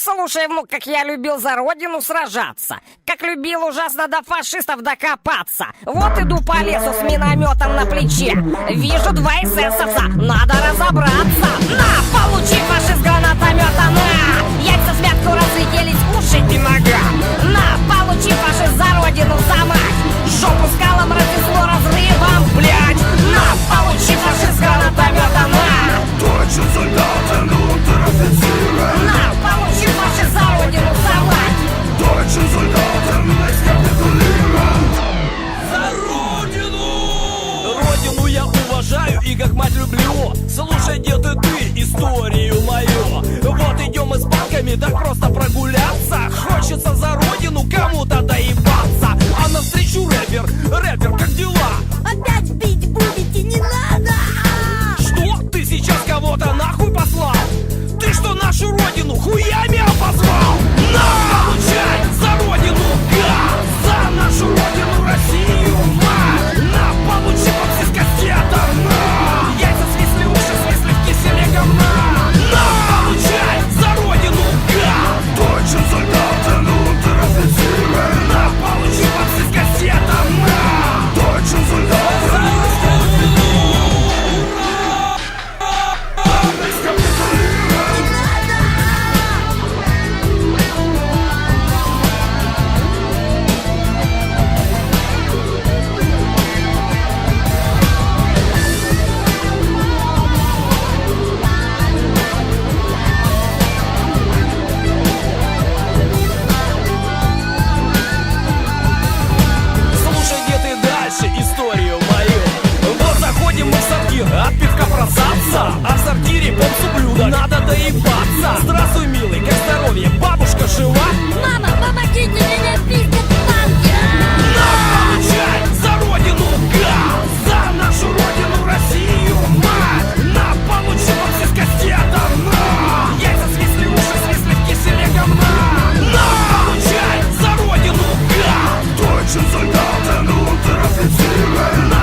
Слушай, внук, как я любил за родину сражаться. Как любил ужасно до фашистов докопаться. Вот иду по лесу с минометом на плече. Вижу два эсэсовца, надо разобраться. На, получи фашист гранатомета, на! Яйца идем мы с палками так просто прогуляться Хочется за родину кому-то доебаться А навстречу рэпер, рэпер, как дела? Опять бить будете, не надо! Что? Ты сейчас кого-то нахуй послал? Ты что, нашу родину хуями обозвал? Zaten de o